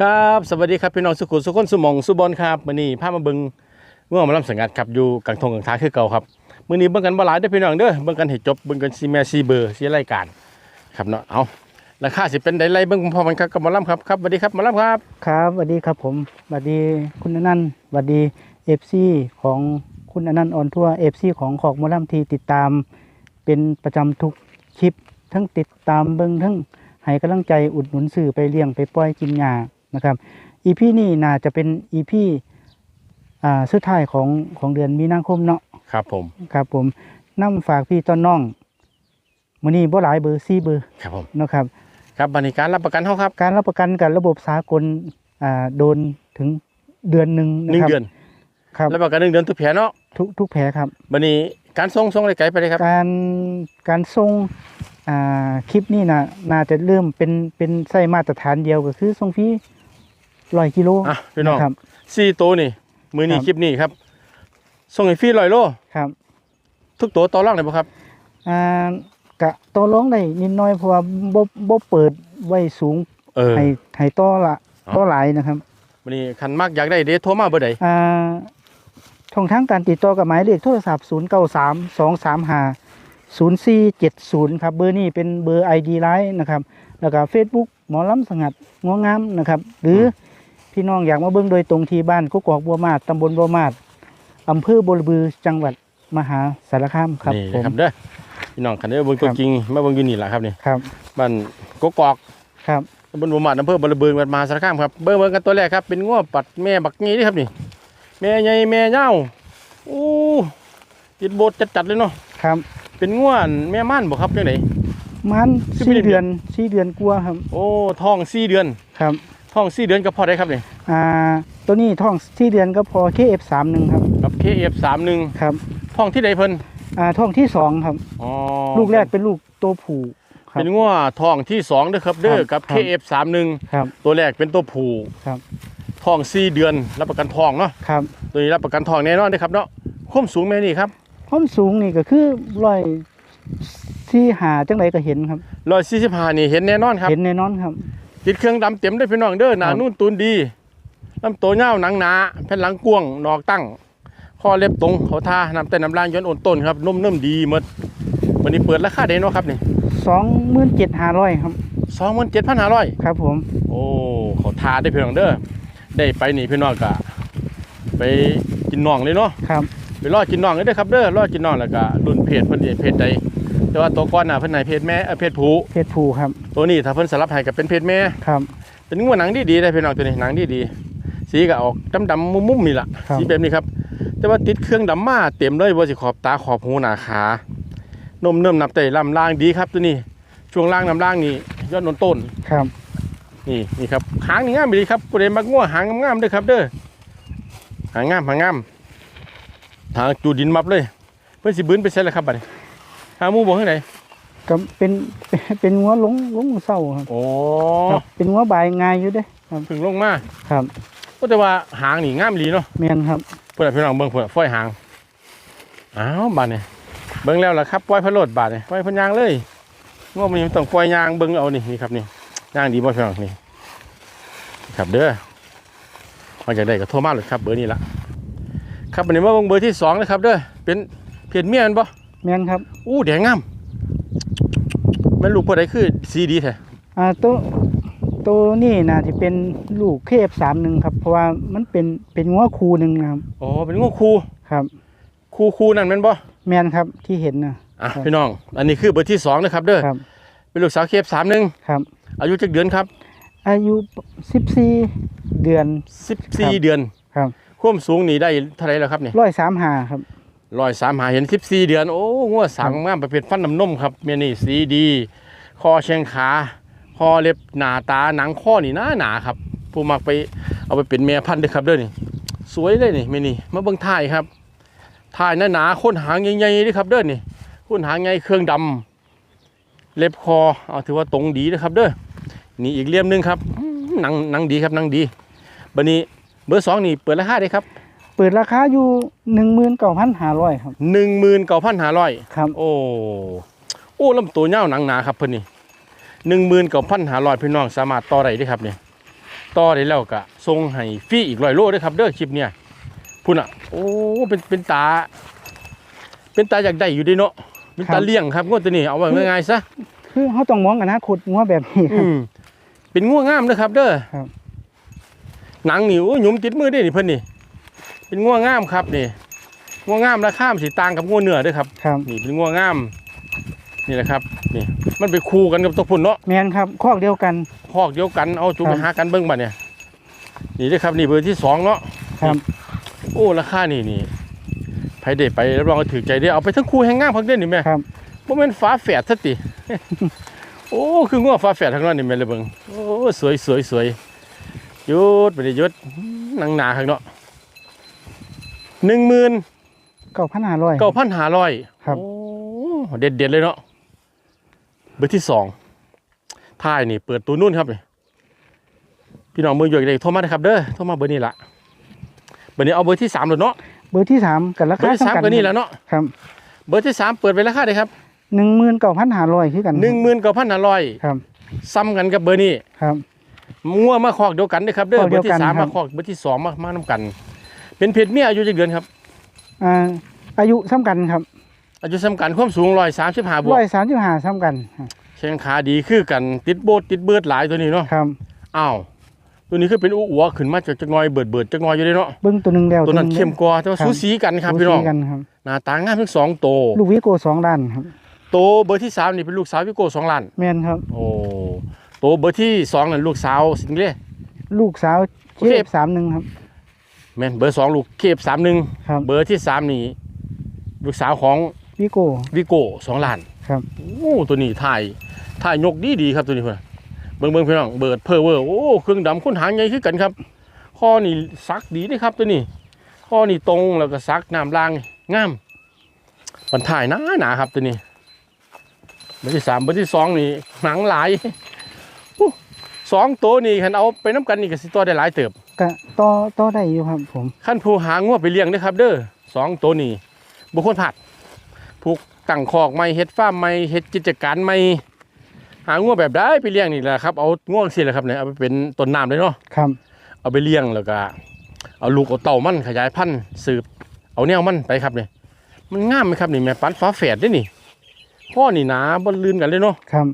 ครับสวัสดีครับพี่น้องสุขุมสุขคนสุมองสุบอลครับมื้อนี้พามาเบิ่งเมื่อมาลํสังกัดครับอยู่กลางทงกลางทาคือเก่าครับมื้อนี้เบิ่งกันบ่หลายเด้อพี่น้องเด้อเบิ่งกันให้จบเบิ่งกันซีแม่ซีเบอร์ซีรายการครับเนาะเอาราคาสิเป็นใดไล่เบิ่งพร้อมๆกันครับกับมอลํครับครับสวัสดีครับมอลํครับครับสวัสดีครับผมสวัสดีคุณอนันต์สวัสดีเอฟซีของคุณอนันต์ออนทัวเอฟซีของขอกมอลำทีติดตาม เป็นประจำทุกคลิปทั้งติดตามเบิ้งทั้งให้กำลังใจอุดหนุนสื่อไปเลี้ยงไปปล่อยกินหญ้า นะครับอีพีนี่น่าจะเป็นอีพีอ่าสุดท้ายของของเดือนมีนาคมเนาะครับผมครับผมนำฝากพี่ต้นน้องมื้อนี้บ่หลายเบอร์4เบอร์ครับผมเนาะครับ ครับบริการรับประกันเฮาครับ การรับประกันกับระบบสากลอ่าโดนถึงเดือนหนึ่งหนึ่งนะครับเดือนครับรับประกันหนึ่งเดือนทุกแผลเนาะทุกทุกแผลครับบัดนี้การส่งส่งได้ไกลไปเลยครับ การการส่งอ่าคลิปนี่นะน่าจะเริ่มเป็นเป็นไส้มาตรฐานเดียวก็คือส่งฟรี ร้อยกิโลอะพี่น้องครับสี่ตัวนี่มื้อนี้ครับคลิปนี้ครับส่งให้ฟรี100โลครับ ทุกตัวต่อรองได้บ่ครับอ่ากะต่อรองได้นิดหน้อยเพราะว่าบ่บ่เปิดไว้สูงเออให้ให้ต่อละอ๋อต่อหลายนะครับวันนี้คันมากอยากได้เดทโทรมาเบอร์ใดอ่าช่องทางการติดต่อกับหมายเลขโทรศัพท์ 0 9 3 2 3 5 0 4 7 0 ครับ เบอร์นี้เป็นเบอร์ ID ไลน์นะครับ แล้วก็ Facebook หมอลำสงัดงัวงามนะครับ หรือ พี่น้องอยากมาเบิ่งโดยตรงที่บ้านกุกกอกบัวมาดตำบลบัวมาดอำเภอบัวระบือจังหวัดมหาสารคามครับนี่ผมนะครับเด้อพี่น้องคันเด้อเบิ่งตัวครับจริงมาเบิ่งอยู่นี่ล่ะครับนี่ครับบ้านกกอกครับตำบลบัวหมาดอำเภอบรบือจังหวัดมหาสารคามครับเบิ่งเบิ่งกันตัวแรกครับเป็นง้อปัดแม่บักงี้นี่ครับนี่แม่ใหญ่แม่ยาวอู้ติดโบดจัดๆเลยเนาะครับ เป็นง้อแม่ม่านบ่ครับจังไดมันคือสี่ไม่ได้เดือนสี่เดือนกว่าครับ โอ้ท้อง4เดือนครับ ท้อง4เดือนก็พอได้ครับนี่อ่าตัวนี้ท้องสี่เดือนก็พอ KF31 ครับกับ KF31 ครับท้องที่ใดเพิ่นอ่าท้องที่สองครับ อ๋อลูกแรกเป็นลูกตัวผู้ครับเป็นง้อท้องที่สองเด้อครับเด้อครักับบครับ KF31 ครับ ตัวแรกเป็นตัวผู้ครับ ท้อง4เดือนรับประกันท้องเนาะครับตัวนี้รับประกันทองแน่นอนเด้อครับเนาะความสูงแม่นี่ครับความสูงนี่ก็คือร้อยที่หาจังไรก็เห็นครับ ร้อยสี่สิบห้านี่เห็นแน่นอนครับ เห็นแน่นอนครับ ติดเครื่องดำเต็มได้อพี่น้องเด้อหนาครับนุ่นตูนดีลำตัวเงาวหนังหนาแผ่นหลังกว้างนอกตั้งข้อเล็บตรงเขาท่าน้ำเต้นน้ำลางย้อนโอนต้นครับนุ่มเนิ่มดีหมดวันนี้เปิดราคาเด้เนาะครับนี่สองหมื่นเจ็ดห้าร้อยครับสองหมื่นเจ็ดพันห้าร้อยครับผม โอ้เขาท่าได้อพี่น้องเด้อได้ไปนี่พี่น้องก็ไปกินน่องเลยเนาะครับไปรอกินน่องเลยเด้อครับเด้อรอกินน่องแล้วก็รุ่นเพจเพิ่นนี่เพจใด แต่ว่าตัวก้อนน่ะเพิ่นไหนเพจแม่เอ่อเพจผู้เพศผู้ครับตัวนี้ถ้าเพิ่นสลับให้กับเป็นเพศแม่ ครับ เป็นงัวหนังดีๆได้พี่น้องตัวนี้หนังดีๆสีก็ออกดำๆมุมๆนี่ล่ะครับ สีแบบนี้ครับ แต่ว่าติดเครื่องดำมาเต็มเลยบ่สิขอบตาขอบหูหน้าขานมเนิ่มนับไตลำล่างดีครับตัวนี้ ช่วงล่างน้ำล่างนี่ยอดนนต้น ครับ นี่นี่ครับหางนี่งามดีครับผู้ใดมักงัวหางงามๆเด้อครับ เด้อหางงามหางงามทางจูดินมับเลย เพิ่นสิบืนไปใส่แล้วครับบัดนี้ หาหมู่บ่ข้างไหนก็เป็นเป็นงัวหลงหลงเศร้าครับโอ้ครับเป็นงัวบายง่ายอยู่เด้ครับเพิ่งลงมาครับก็แต่ว่าหางนี่งามดีเนาะแมนครับเพื่อนพี่น้องเบิ่งเพื่อนฝ้อยหางอ้าวบาดนี่เบิ่งแล้วล่ะครับปล่อยพะโลดบาดนี่ปล่อยเพนยางเลยงอมันต้องปล่อยยางเบิ่งเอานี่นี่ครับนี่ยางดีบ่พี่น้องนี่ครับเด้อมาจากได้ก็โทรมาเลยครับเบอร์นี้ละครับวันนี้มาเบิ่งเบอร์ที่สองนะครับเด้อเป็นเพจเมียนบ่ แมนครับอู้แดงงามแม่นลูกผู้ใดคือซีดีแท้อ่าตัวตัวนี่น่าจะเป็นลูกเคฟสามหนึ่งครับ เพราะว่ามันเป็นเป็นงัวคูหนึ่งนะครับอ๋อเป็นงูคูครับ คูคูนั่นแม่นบ่แมนครับที่เห็นนะ อะครับ พี่น้อง อันนี้คือเบอร์ที่สองนะครับเด้อครับเป็นลูกสาวเคฟสามหนึ่งครับ อายุจักเดือนครับอายุสิบสี่เดือน สิบสี่เดือนครับความสูงนี่ได้เท่าไหรแล้วครับเนี่ยร้อยสามหาครับ ร้อยสามหาเห็นสิบสี่เดือน โอ้งัวสามงามประเภทฟันน้ำนมครับเมียนี่สีดี คอเชียงขา คอเล็บหนาตาหนังข้อนี่หนาหนาครับ ผู้มักไปเอาไปเป็นแม่พันธุ์เด้อครับเด้อนี่ สวยเลยนี่เมียนี่มาเบิ่งถ่ายครับถ่ายหนาหนาๆค้นหางใหญ่ๆเด้อครับเด้อนี่ค้นหางใหญ่เครื่องดำเล็บคอเอาถือว่าตรงดีนะครับเด้อนี่อีกเลี่ยมหนึงครับอืมหนังหนังดีครับหนังดีบัดนี้เบอร์สองนี่เปิดราคาได้ครับเปิดราคาอยู่หนึ่งหมื่นเก้าพันห้าร้อยครับหนึ่งหมื่นเก้าพันห้าร้อยครับ โอ้โอ้ลำตัวเน่าวหนังหนาครับเพิ่นนี่หนึ่งหมื่นเก้าพันห้าร้อยพี่น้องสามารถต่อได้เด้อครับเนี่ยต่อได้แล้วก็ส่งให้ฟรีอีกร้อยโลด้วยครับเด้อคลิปเนี่ยพุ่นอะโอ้เป็นเป็นตา เป็นตาอยากได้อยู่เดีเนาะเป็นครัตาบเลี้ยงครับงวดตัวนี้เอาไว้ง่ายๆซะคือเขาต้องมองอนาคตงัวแบบนี้คอืรับมเป็นง่วงงามนะครับ เด้อครับหนังนี่โอ้หยุมติดมือได้นี่เพิ่นนี่ เป็นง่วงงามครับนี่ง่วงงามราคามันสิต่างกับง่วงเนื้อเด้วยครับครับนี่เป็นง่วงงามนี่แหละครับนี่มันไปคู่กันกับตัวพุ่นเนาะแมนครับคอกเดียวกันพอกเดียวกันเอาจุครัไปบหากันเบิ่งบัดเนี่ยนี่เด้อครับนี่เบอร์ที่สองเนาะครับ โอ้ราคานี่นี่ไผได้ไปรับรองว่าถือใจได้อเอาไปทั้งคู่แห่งงามพักเด่นนี่แม่ครับบ่แม่นฟ้าแฝดซะติโอ้คืองัวฟ้าแฝดทั้งนั้นนี่แม่นเลยเบิ่งโอ้สวยสวยสวยหยุดไปดิหยุดหนังหนาข้างเนาะ 19,500เก้าพันห้าร้อยครับโอ้เด็ดเด็ดๆเลยเนาะเบอร์ที่สองท้ายนี่เปิดตัวนู่นครับนี่พี่น้องมืออยู่เด็กโทรมาเลยครับเด้อโทรมาเบอร์นี้ละเบอร์นี้เอาเบอร์ที่สามเลยเนาะเบอร์ที่สามกับราเบอคาร์ที่สามก็นี่แหละเนาะครับ เบอร์ที่สามเปิดไปราคาเลยครับหนึ่งหมื่นเก้าพันห้าร้อยคือกันหนึ่งหมื่นเก้าพันห้าร้อยครับซ้ำกันกับเบอร์นี้ครับงัวมาคอกเดียวกันนะครับเด้อคอกเบเดีอยวร์ที่กันสามครัมาบคอกเบอร์ที่สองมามานํกัน เป็นเพศเมียอายุจักเดือนครับ อ่าอายุซ้ำกันครับอายุซ้ำกันความสูงร้อยสามสิบห้าบวกร้อยสามสิบห้าซ้ำกันแข้งขาดีคือกันติดโบดติดเบิดหลายตัวนี้เนาะครับอ้าวตัวนี้คือเป็นอ้วขึ้นมาจากจักหน้อยเบิดเบิดจักหน้อยอยู่เลยเนาะเบิ้งตัวหนึ่งแล้วตัวนั้นหงเข้มกว่าแต่ว่าครับสูสีกันครับสูพี่น้องสีกันครับหน้าตางามทั้งสองโตวลูกวิโก้สองด้านครับโตเบอร์ที่สามนี่เป็นลูกสาววิโก้สองล้านแมนครับ โอ้โตเบอร์ที่สองนั่นลูกสาวสิงเล่ลูกสาวโอเคเจ็บสามหนึ่งครับ แม่นเบอร์สองลูกเคฟสามหนึ่งครับ เบอร์ที่สามนี่ลูกสาวของวิโก้ วิโก้สองล้านครับ โอ้ตัวนี้ถ่ายถ่ายยกดีดีๆครับตัวนี้เพื่อนเบิ่งเบิ่งพี่น้องเบิดเพอเวอร์โอ้เครื่องดำค้นหางใหญ่ขึ้นกันครับข้อนี่ซักดีเด้ครับตัวนี้ข้อนี่ตรงแล้วก็ซักน้ำล่างงามมันถ่ายหนาหนาๆครับตัวนี้เบอร์ที่สามเบอร์ที่สองนี่หนังหลายอู้สองตัวนี่คันเอาไปน้ำกันนี่ก็สิตัวได้หลายเติบ ก็ต่อต่อได้อยู่ครับผมขั้นผู้หางวไปเลี้ยงเด้อครับ เด้อสองตัวนี้บุคคลผัดผูกตั้งคอกไม่เฮ็ดฟาร์มไม่เฮ็ดกิจการไม่หางวแบบได้ไปเลี้ยงนี่แหละครับเอาง่วงสิแหละครับเนี่ยเอาไปเป็นต้นน้ำเลยเนาะครับ เอาไปเลี้ยงแล้วก็เอาลูกเอาเต่ามันขยายพันธุ์สืบ เอาแนวมันไปครับเนี่ยมันงามไหมครับนี่แม่ปันฟ้าแฝดเด้วยนี่พ่อนี่หนาบนลื่นกันเลยเนาะครับ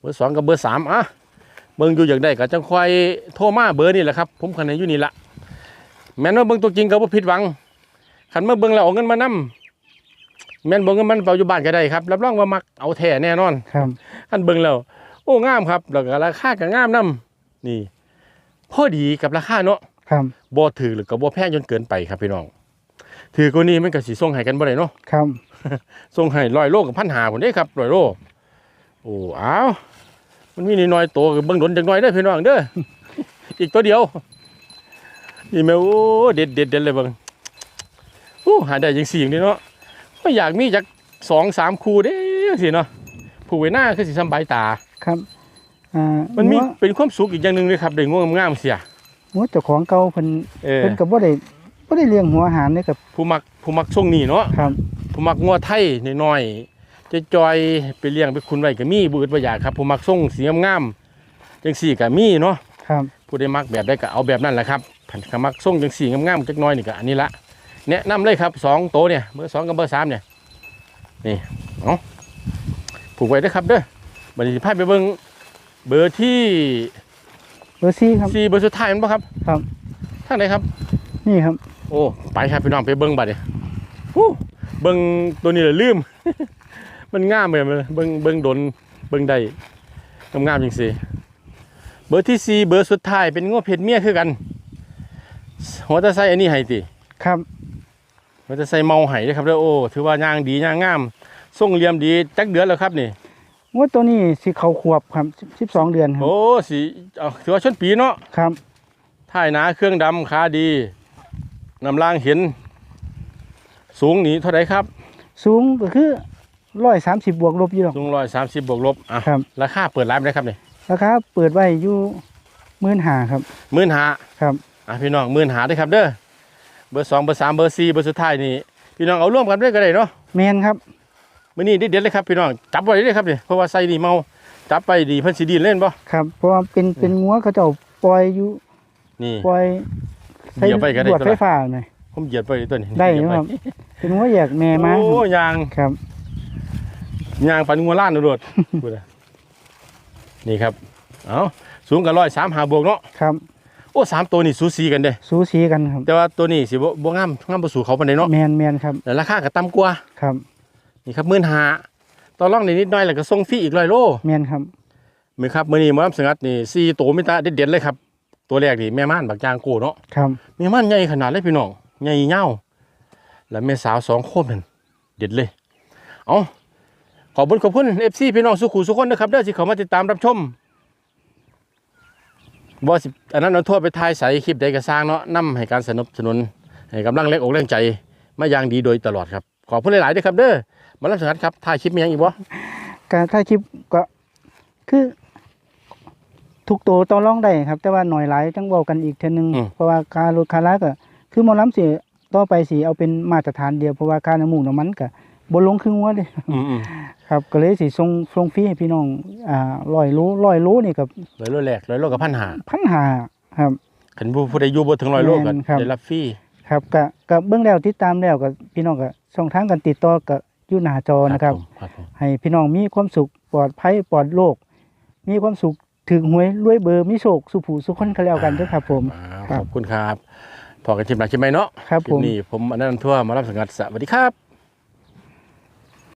เบอร์สองกับเบอร์สามอะเบิ่งอยู่อยากได้ก็จังคอยโทรมาเบอร์นี่แหละครับ ผมคะแนนอยู่นี่ละแม่นว่าเบิ่งตัวจริงก็บ่ผิดหวังขันมาเบิ่งแล้วเอาเงินมานำแม่นบ่เงินมันเฝ้าอยู่บ้านก็ได้ครับรับรองว่ามักเอาแท้แน่นอนครับขันเบิ่งแล้วโอ้งามครับแล้วก็ราคาก็งามนํนี่พอดีกับราคาเนาะครับบ่ถือหรือก็บ่แพงจนเกินไปครับพี่น้องถือกว่านี้มันก็สิส่งให้กันบ่ได้เนาะครับส่งให้ร้อยโลกับพันหาผมได้ครับร้อยโลโอ้อ้าว มันมีนิดหน่อยโตกับเบิ่งดนจังหน่อยเด้อพี่น้องเด้อ อีกตัวเดียว นี่แม่โอ้เด็ดเด็ดเด็ดเลยเบิ่งโอ้หาได้ยังสี่อย่างนี้เนาะก็อยากมีจักสองสามคู่เด้สิเนาะผู้ไว้หน้าคือสิสำบายตา ครับอ่ามันมีงัวเป็นความสุขอีกอย่างหนึ่งเลยครับได้ง่วงงามๆเสียงัวเจ้าของเก่าเพิ่นเออเพิ่นก็บ่ได้บ่ได้เลี้ยงหัวอาหารเลยกับผู้มักผู้มักช่วงนี้เนาะ ครับผู้มักงัวไทยน้อยๆ จะจอยๆไปเลี้ยงไปคุณไว้ก็มีบืดบ่อยากครับผู้มักส่งสีงามๆจังสี่ก็มีเนาะครับผู้ได้มักแบบได้ก็เอาแบบนั้นแหละครับผันขมักส่งจังสี่งามๆจักหน้อยนี่ก็อันนี้ละแนะนำเลยครับสองโตวเนี่ยเบอร์สองกับเบอร์สามเนี่ยนี่เอาผูกไว้เด้อครับเด้อบัดนี้สิพาไปเบิ่งเบอร์ที่เบอร์ซี่ครับสี่เบอร์สุดท้ายแมันบ่ครับ ครับทางไหนครับ นี่ครับ โอ้ไปครับพี่น้องไปเบิ้งบัดเนี่ยฮู้เบิ้งตัวนี้เลยลืม มันงามเลยมันเบิ้งเบิ้งดนเบิ้งได้งามๆจริงสิเบอร์ที่สี่เบอร์สุดท้ายเป็นง้อเพชรเมียคือกันหัวตะไซอันนี้ไห้ติครับหัวตะไซเมาไห้เด้อครับเด้อโอ้ถือว่าย่างดีย่างงามส่งเหลี่ยมดีจักเดือนแล้วครับนี่งัวตัวนี้สิเข้าขวบครับ10 12เดือนครับโอ้สีเอาถือว่าชนปีเนาะครับถ่ายหนาเครื่องดำขาดีนำล่างเห็น สูงหนีเท่าไหรครับ สูงก็คือ 130บวกลบอยู่หรอก สูงร้อยสามสิบบวกลบอะครับ ราคาเปิดร้านไปเลยครับนี่ราคาเปิดไว้อยู่15,000ครับ หมื่นหาครับ อะพี่น้องหมื่นหาได้อครับเด้อเบอร์สองเบอร์สามเบอร์สี่เบอร์สุดท้ายนี่พี่น้องเอาร่วมกันด้วยก็ได้เนาะแมนครับ มื้อนี้เด็ดๆเลยครับพี่น้องจับไว้เลยครับนี่เพราะว่าใส่นี่เมาจับไปดีเพิ่นสิดีเล่นบ่ครับ เพราะว่าเป็นเป็นงัวเขาเจ้าปล่อยอยู่นี่ ปล่อยใช้เหยียบไปก็ได้ ลวดตัวไฟละฟ้าหน่อยผมเหยียบไปตัวนี้ได้เหยียบคไปรับ เป็นว่าอยากแม่มาโอ้ยางครับ ยางปันงัวล้านโดดพูดอะนี่ครับเอาสูงกับร้อยสามหาบวกเนาะครับโอ้สามตัวนี่สูสีกันเด้สูสีกันครับ แต่ว่าตัวนี้สิบ่บ่งามงามบ่สู่เขาปานใดเนาะแมนแมนครับแต่ราคาก็ต่ำกว่าครับนี่ครับ15,000ต่อรองได้นิดหน่อยแล้วก็ส่งฟรีอีก100โลแมนครับมื้อครับมื้อนี้หมอลำสงัดนี่สี่ตัวมีตาเด็ดๆเลยครับ ตัวแรกนี่แม่ม่านบักจางโกเนาะครับแม่ม่านใหญ่ขนาดเลยพี่น้องใหญ่ยาวแล้วแม่สาวสองโคมนั่นเด็ดเลย เอา ขอบคุณขอบคุณ FC พี่น้องสุขุสุขคนนะครับเด้อที่เขามาติดตามรับชมบ่สิอันนั้นเอาโทษไปทายใส่คลิปใดก็สร้างเนาะนำให้การสนับสนุนให้กำลังแรงอกแรงใจมาอย่างดีโดยตลอดครับ ขอบคุณหลายๆด้วยครับเด้อหมารับสังกัดครับถ่ายคลิปมีหยังอีกบ่การถ่ายคลิปก็คือทุกตัวต่อรองได้ครับ แต่ว่าหน่อยหลายจังเว้ากันอีกเทื่อนึง เพราะว่าการลดคาราก็คือหมอลำสิต่อไปสิเอาเป็นมาตรฐานเดียวเพราะว่าค่าน้ำมูกน้ำมันก็ บ่ลงครึ่งหัวเด้อืมครับก็เลยสิส่งส่งฟรีให้พี่น้องอ่า100โล100โลนี่ก็ๆร้อยโลแรกร้อยโลกับพันหาพันหาครับ ขันผู้ผู้ใดอยู่บ่ถึงร้อยโลก็แม่นครับ ได้รับฟรีครับก็ก็เบื้องแล้วติดตามแล้วก็พี่น้องก็ช่องทางการติดต่อก็อยู่หน้าจอนะครับ ผมครับผมให้พี่น้องมีความสุขปลอดภัยปลอดโรคมีความสุขถึงหวยรวยเบอร์มีโชคสุขผูสุขคนกันแล้วกันเด้วยครับผม อ่าครับขอบคุณครับพอกันคลิปหน้าคลิปใหม่เนาะครับคลิผปมนี้ผมอนันต์ทั่วหมารับสังกัดสวัสดีครับ